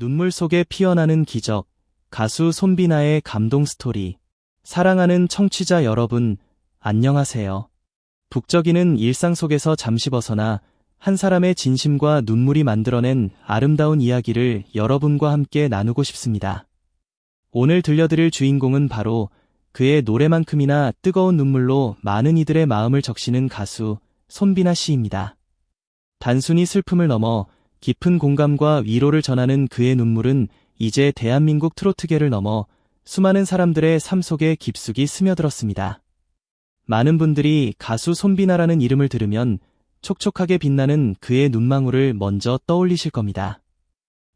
눈물 속에 피어나는 기적, 가수 손비나의 감동 스토리. 사랑하는 청취자 여러분, 안녕하세요. 북적이는 일상 속에서 잠시 벗어나 한 사람의 진심과 눈물이 만들어낸 아름다운 이야기를 여러분과 함께 나누고 싶습니다. 오늘 들려드릴 주인공은 바로 그의 노래만큼이나 뜨거운 눈물로 많은 이들의 마음을 적시는 가수 손비나 씨입니다. 단순히 슬픔을 넘어 깊은 공감과 위로를 전하는 그의 눈물은 이제 대한민국 트로트계를 넘어 수많은 사람들의 삶 속에 깊숙이 스며들었습니다. 많은 분들이 가수 손비나라는 이름을 들으면 촉촉하게 빛나는 그의 눈망울을 먼저 떠올리실 겁니다.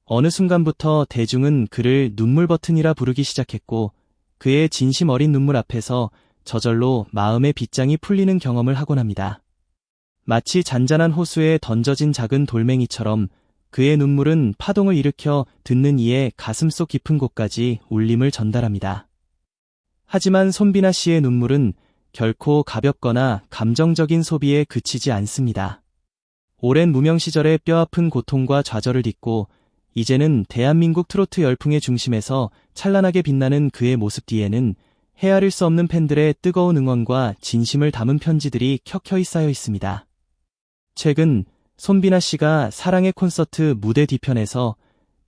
어느 순간부터 대중은 그를 눈물 버튼이라 부르기 시작했고 그의 진심 어린 눈물 앞에서 저절로 마음의 빗장이 풀리는 경험을 하곤 합니다. 마치 잔잔한 호수에 던져진 작은 돌멩이처럼 그의 눈물은 파동을 일으켜 듣는 이의 가슴속 깊은 곳까지 울림을 전달합니다. 하지만 손비나 씨의 눈물은 결코 가볍거나 감정적인 소비에 그치지 않습니다. 오랜 무명 시절의 뼈아픈 고통과 좌절을 딛고 이제는 대한민국 트로트 열풍의 중심에서 찬란하게 빛나는 그의 모습 뒤에는 헤아릴 수 없는 팬들의 뜨거운 응원과 진심을 담은 편지들이 켜켜이 쌓여 있습니다. 최근 손비나 씨가 사랑의 콘서트 무대 뒤편에서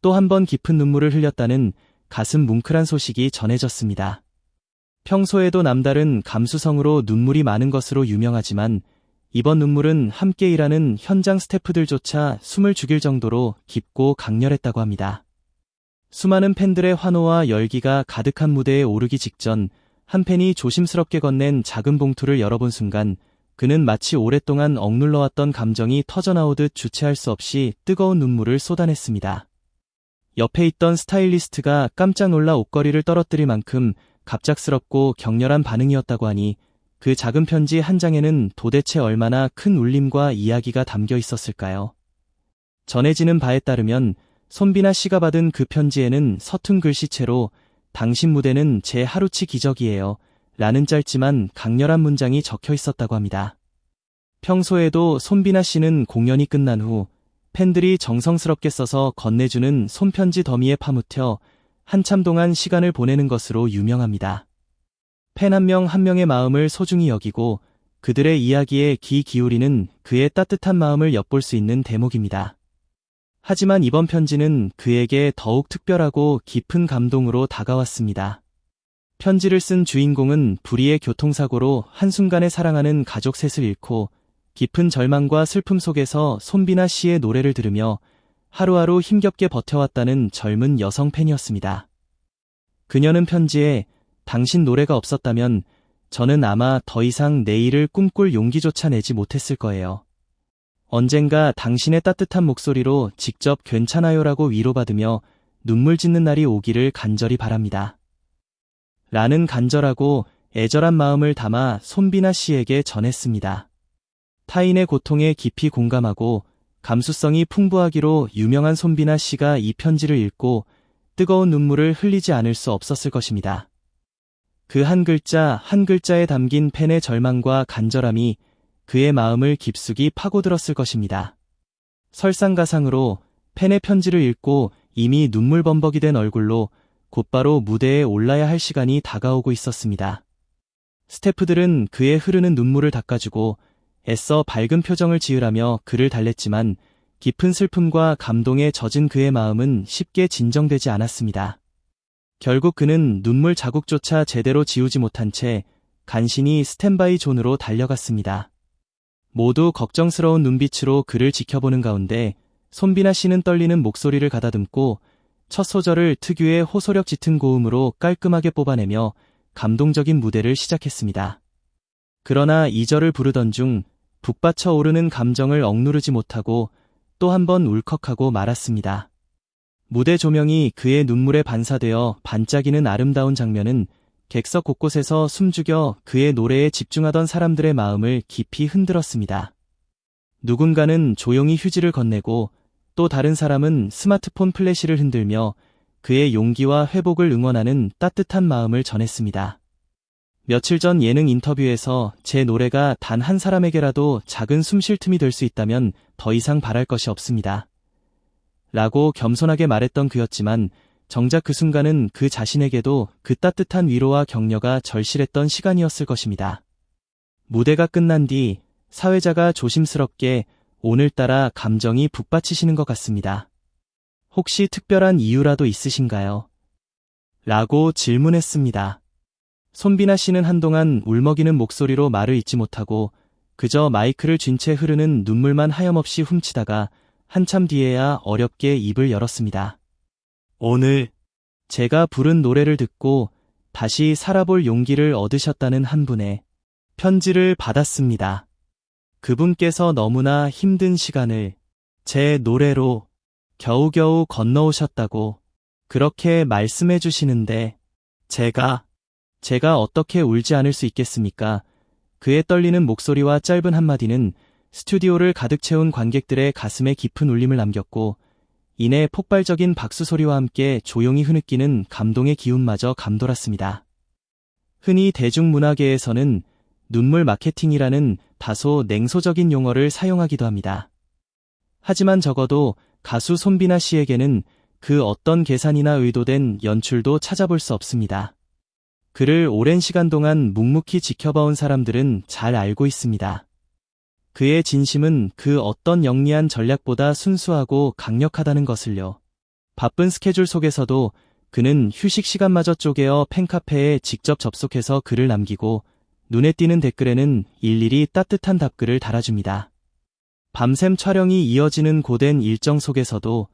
또 한 번 깊은 눈물을 흘렸다는 가슴 뭉클한 소식이 전해졌습니다. 평소에도 남다른 감수성으로 눈물이 많은 것으로 유명하지만 이번 눈물은 함께 일하는 현장 스태프들조차 숨을 죽일 정도로 깊고 강렬했다고 합니다. 수많은 팬들의 환호와 열기가 가득한 무대에 오르기 직전 한 팬이 조심스럽게 건넨 작은 봉투를 열어본 순간 그는 마치 오랫동안 억눌러왔던 감정이 터져나오듯 주체할 수 없이 뜨거운 눈물을 쏟아냈습니다. 옆에 있던 스타일리스트가 깜짝 놀라 옷걸이를 떨어뜨릴 만큼 갑작스럽고 격렬한 반응이었다고 하니 그 작은 편지 한 장에는 도대체 얼마나 큰 울림과 이야기가 담겨 있었을까요? 전해지는 바에 따르면 손비나 씨가 받은 그 편지에는 서툰 글씨체로 당신 무대는 제 하루치 기적이에요. 라는 짧지만 강렬한 문장이 적혀 있었다고 합니다. 평소에도 손비나 씨는 공연이 끝난 후 팬들이 정성스럽게 써서 건네주는 손편지 더미에 파묻혀 한참 동안 시간을 보내는 것으로 유명합니다. 팬 한 명한 명의 마음을 소중히 여기고 그들의 이야기에 귀 기울이는 그의 따뜻한 마음을 엿볼 수 있는 대목입니다. 하지만 이번 편지는 그에게 더욱 특별하고 깊은 감동으로 다가왔습니다. 편지를 쓴 주인공은 불의의 교통사고로 한순간에 사랑하는 가족 셋을 잃고 깊은 절망과 슬픔 속에서 손비나 씨의 노래를 들으며 하루하루 힘겹게 버텨왔다는 젊은 여성 팬이었습니다. 그녀는 편지에 당신 노래가 없었다면 저는 아마 더 이상 내일을 꿈꿀 용기조차 내지 못했을 거예요. 언젠가 당신의 따뜻한 목소리로 직접 괜찮아요라고 위로받으며 눈물 짓는 날이 오기를 간절히 바랍니다. 라는 간절하고 애절한 마음을 담아 손비나 씨에게 전했습니다. 타인의 고통에 깊이 공감하고 감수성이 풍부하기로 유명한 손비나 씨가 이 편지를 읽고 뜨거운 눈물을 흘리지 않을 수 없었을 것입니다. 그 한 글자 한 글자에 담긴 팬의 절망과 간절함이 그의 마음을 깊숙이 파고들었을 것입니다. 설상가상으로 팬의 편지를 읽고 이미 눈물범벅이 된 얼굴로 곧바로 무대에 올라야 할 시간이 다가오고 있었습니다. 스태프들은 그의 흐르는 눈물을 닦아주고 애써 밝은 표정을 지으라며 그를 달랬지만 깊은 슬픔과 감동에 젖은 그의 마음은 쉽게 진정되지 않았습니다. 결국 그는 눈물 자국조차 제대로 지우지 못한 채 간신히 스탠바이 존으로 달려갔습니다. 모두 걱정스러운 눈빛으로 그를 지켜보는 가운데 손비나 씨는 떨리는 목소리를 가다듬고 첫 소절을 특유의 호소력 짙은 고음으로 깔끔하게 뽑아내며 감동적인 무대를 시작했습니다. 그러나 이절을 부르던 중 북받쳐 오르는 감정을 억누르지 못하고 또 한 번 울컥하고 말았습니다. 무대 조명이 그의 눈물에 반사되어 반짝이는 아름다운 장면은 객석 곳곳에서 숨죽여 그의 노래에 집중하던 사람들의 마음을 깊이 흔들었습니다. 누군가는 조용히 휴지를 건네고 또 다른 사람은 스마트폰 플래시를 흔들며 그의 용기와 회복을 응원하는 따뜻한 마음을 전했습니다. 며칠 전 예능 인터뷰에서 제 노래가 단 한 사람에게라도 작은 숨쉴 틈이 될 수 있다면 더 이상 바랄 것이 없습니다. 라고 겸손하게 말했던 그였지만 정작 그 순간은 그 자신에게도 그 따뜻한 위로와 격려가 절실했던 시간이었을 것입니다. 무대가 끝난 뒤 사회자가 조심스럽게 오늘따라 감정이 북받치시는 것 같습니다. 혹시 특별한 이유라도 있으신가요? 라고 질문했습니다. 손비나 씨는 한동안 울먹이는 목소리로 말을 잇지 못하고 그저 마이크를 쥔 채 흐르는 눈물만 하염없이 훔치다가 한참 뒤에야 어렵게 입을 열었습니다. 오늘 제가 부른 노래를 듣고 다시 살아볼 용기를 얻으셨다는 한 분의 편지를 받았습니다. 그분께서 너무나 힘든 시간을 제 노래로 겨우겨우 건너오셨다고 그렇게 말씀해 주시는데 제가 제가 어떻게 울지 않을 수 있겠습니까? 그의 떨리는 목소리와 짧은 한마디는 스튜디오를 가득 채운 관객들의 가슴에 깊은 울림을 남겼고 이내 폭발적인 박수 소리와 함께 조용히 흐느끼는 감동의 기운마저 감돌았습니다. 흔히 대중문화계에서는 눈물 마케팅이라는 다소 냉소적인 용어를 사용하기도 합니다. 하지만 적어도 가수 손비나 씨에게는 그 어떤 계산이나 의도된 연출도 찾아볼 수 없습니다. 그를 오랜 시간 동안 묵묵히 지켜봐온 사람들은 잘 알고 있습니다. 그의 진심은 그 어떤 영리한 전략보다 순수하고 강력하다는 것을요. 바쁜 스케줄 속에서도 그는 휴식 시간마저 쪼개어 팬카페에 직접 접속해서 글을 남기고 눈에 띄는 댓글에는 일일이 따뜻한 답글을 달아줍니다. 밤샘 촬영이 이어지는 고된 일정 속에서도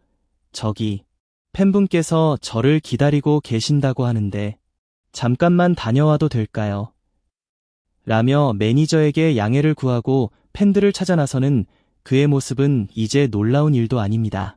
저기 팬분께서 저를 기다리고 계신다고 하는데 잠깐만 다녀와도 될까요? 라며 매니저에게 양해를 구하고 팬들을 찾아 나서는 그의 모습은 이제 놀라운 일도 아닙니다.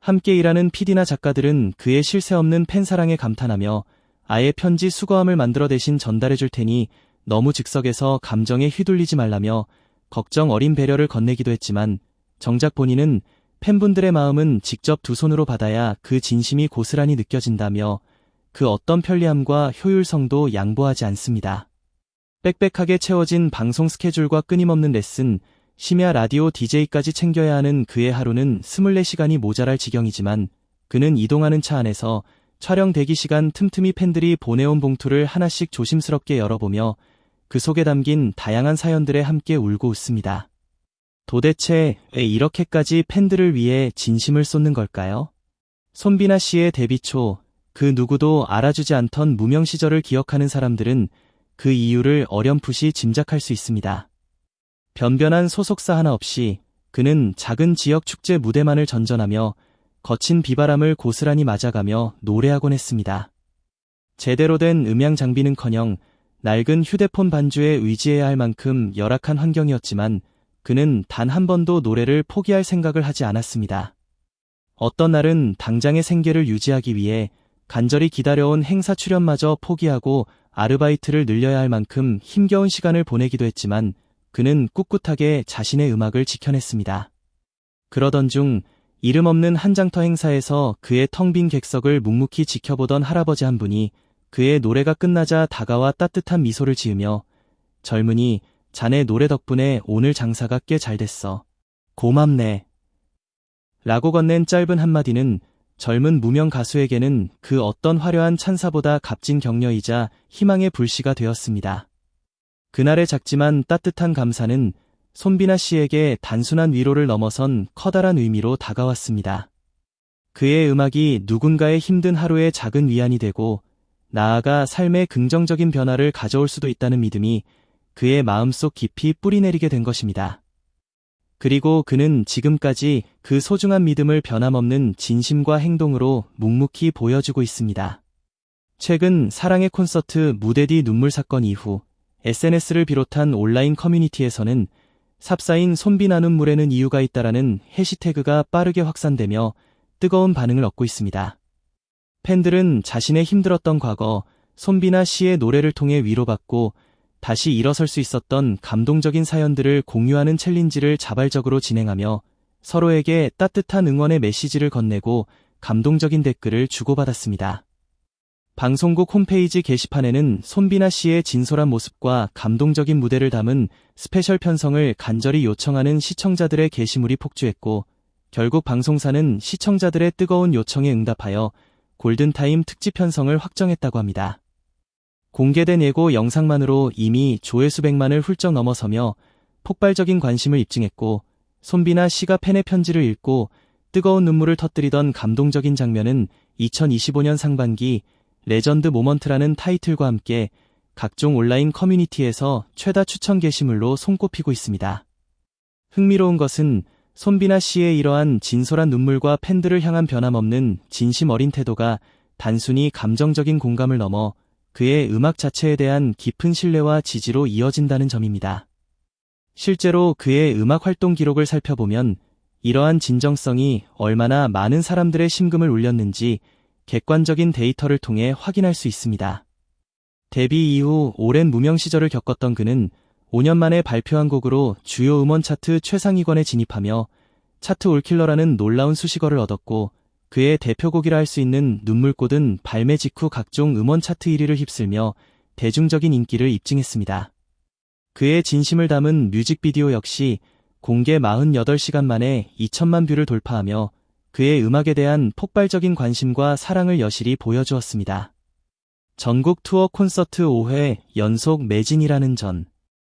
함께 일하는 PD나 작가들은 그의 쉴새 없는 팬사랑에 감탄하며 아예 편지 수거함을 만들어 대신 전달해 줄 테니 너무 즉석에서 감정에 휘둘리지 말라며 걱정 어린 배려를 건네기도 했지만 정작 본인은 팬분들의 마음은 직접 두 손으로 받아야 그 진심이 고스란히 느껴진다며 그 어떤 편리함과 효율성도 양보하지 않습니다. 빽빽하게 채워진 방송 스케줄과 끊임없는 레슨, 심야 라디오 DJ까지 챙겨야 하는 그의 하루는 24시간이 모자랄 지경이지만 그는 이동하는 차 안에서 촬영 대기 시간 틈틈이 팬들이 보내온 봉투를 하나씩 조심스럽게 열어보며 그 속에 담긴 다양한 사연들에 함께 울고 웃습니다. 도대체 왜 이렇게까지 팬들을 위해 진심을 쏟는 걸까요? 손비나 씨의 데뷔 초, 그 누구도 알아주지 않던 무명 시절을 기억하는 사람들은 그 이유를 어렴풋이 짐작할 수 있습니다. 변변한 소속사 하나 없이 그는 작은 지역 축제 무대만을 전전하며 거친 비바람을 고스란히 맞아가며 노래하곤 했습니다. 제대로 된 음향 장비는커녕 낡은 휴대폰 반주에 의지해야 할 만큼 열악한 환경이었지만 그는 단 한 번도 노래를 포기할 생각을 하지 않았습니다. 어떤 날은 당장의 생계를 유지하기 위해 간절히 기다려온 행사 출연마저 포기하고 아르바이트를 늘려야 할 만큼 힘겨운 시간을 보내기도 했지만 그는 꿋꿋하게 자신의 음악을 지켜냈습니다. 그러던 중 이름 없는 한장터 행사에서 그의 텅 빈 객석을 묵묵히 지켜보던 할아버지 한 분이 그의 노래가 끝나자 다가와 따뜻한 미소를 지으며 젊은이 자네 노래 덕분에 오늘 장사가 꽤 잘 됐어. 고맙네. 라고 건넨 짧은 한마디는 젊은 무명 가수에게는 그 어떤 화려한 찬사보다 값진 격려이자 희망의 불씨가 되었습니다. 그날의 작지만 따뜻한 감사는 손비나 씨에게 단순한 위로를 넘어선 커다란 의미로 다가왔습니다. 그의 음악이 누군가의 힘든 하루의 작은 위안이 되고 나아가 삶의 긍정적인 변화를 가져올 수도 있다는 믿음이 그의 마음속 깊이 뿌리내리게 된 것입니다. 그리고 그는 지금까지 그 소중한 믿음을 변함없는 진심과 행동으로 묵묵히 보여주고 있습니다. 최근 사랑의 콘서트 무대 뒤 눈물 사건 이후 SNS를 비롯한 온라인 커뮤니티에서는 삽사인 손비 나는 물에는 이유가 있다라는 해시태그가 빠르게 확산되며 뜨거운 반응을 얻고 있습니다. 팬들은 자신의 힘들었던 과거, 손비나 씨의 노래를 통해 위로받고 다시 일어설 수 있었던 감동적인 사연들을 공유하는 챌린지를 자발적으로 진행하며 서로에게 따뜻한 응원의 메시지를 건네고 감동적인 댓글을 주고받았습니다. 방송국 홈페이지 게시판에는 손비나 씨의 진솔한 모습과 감동적인 무대를 담은 스페셜 편성을 간절히 요청하는 시청자들의 게시물이 폭주했고 결국 방송사는 시청자들의 뜨거운 요청에 응답하여 골든타임 특집 편성을 확정했다고 합니다. 공개된 예고 영상만으로 이미 조회수 100만을 훌쩍 넘어서며 폭발적인 관심을 입증했고 손비나 씨가 팬의 편지를 읽고 뜨거운 눈물을 터뜨리던 감동적인 장면은 2025년 상반기 레전드 모먼트라는 타이틀과 함께 각종 온라인 커뮤니티에서 최다 추천 게시물로 손꼽히고 있습니다. 흥미로운 것은 손비나 씨의 이러한 진솔한 눈물과 팬들을 향한 변함없는 진심 어린 태도가 단순히 감정적인 공감을 넘어 그의 음악 자체에 대한 깊은 신뢰와 지지로 이어진다는 점입니다. 실제로 그의 음악 활동 기록을 살펴보면 이러한 진정성이 얼마나 많은 사람들의 심금을 울렸는지 객관적인 데이터를 통해 확인할 수 있습니다. 데뷔 이후 오랜 무명 시절을 겪었던 그는 5년 만에 발표한 곡으로 주요 음원 차트 최상위권에 진입하며 차트 올킬러라는 놀라운 수식어를 얻었고 그의 대표곡이라 할 수 있는 눈물꽃은 발매 직후 각종 음원 차트 1위를 휩쓸며 대중적인 인기를 입증했습니다. 그의 진심을 담은 뮤직비디오 역시 공개 48시간 만에 2천만 뷰를 돌파하며 그의 음악에 대한 폭발적인 관심과 사랑을 여실히 보여주었습니다. 전국 투어 콘서트 5회 연속 매진이라는 전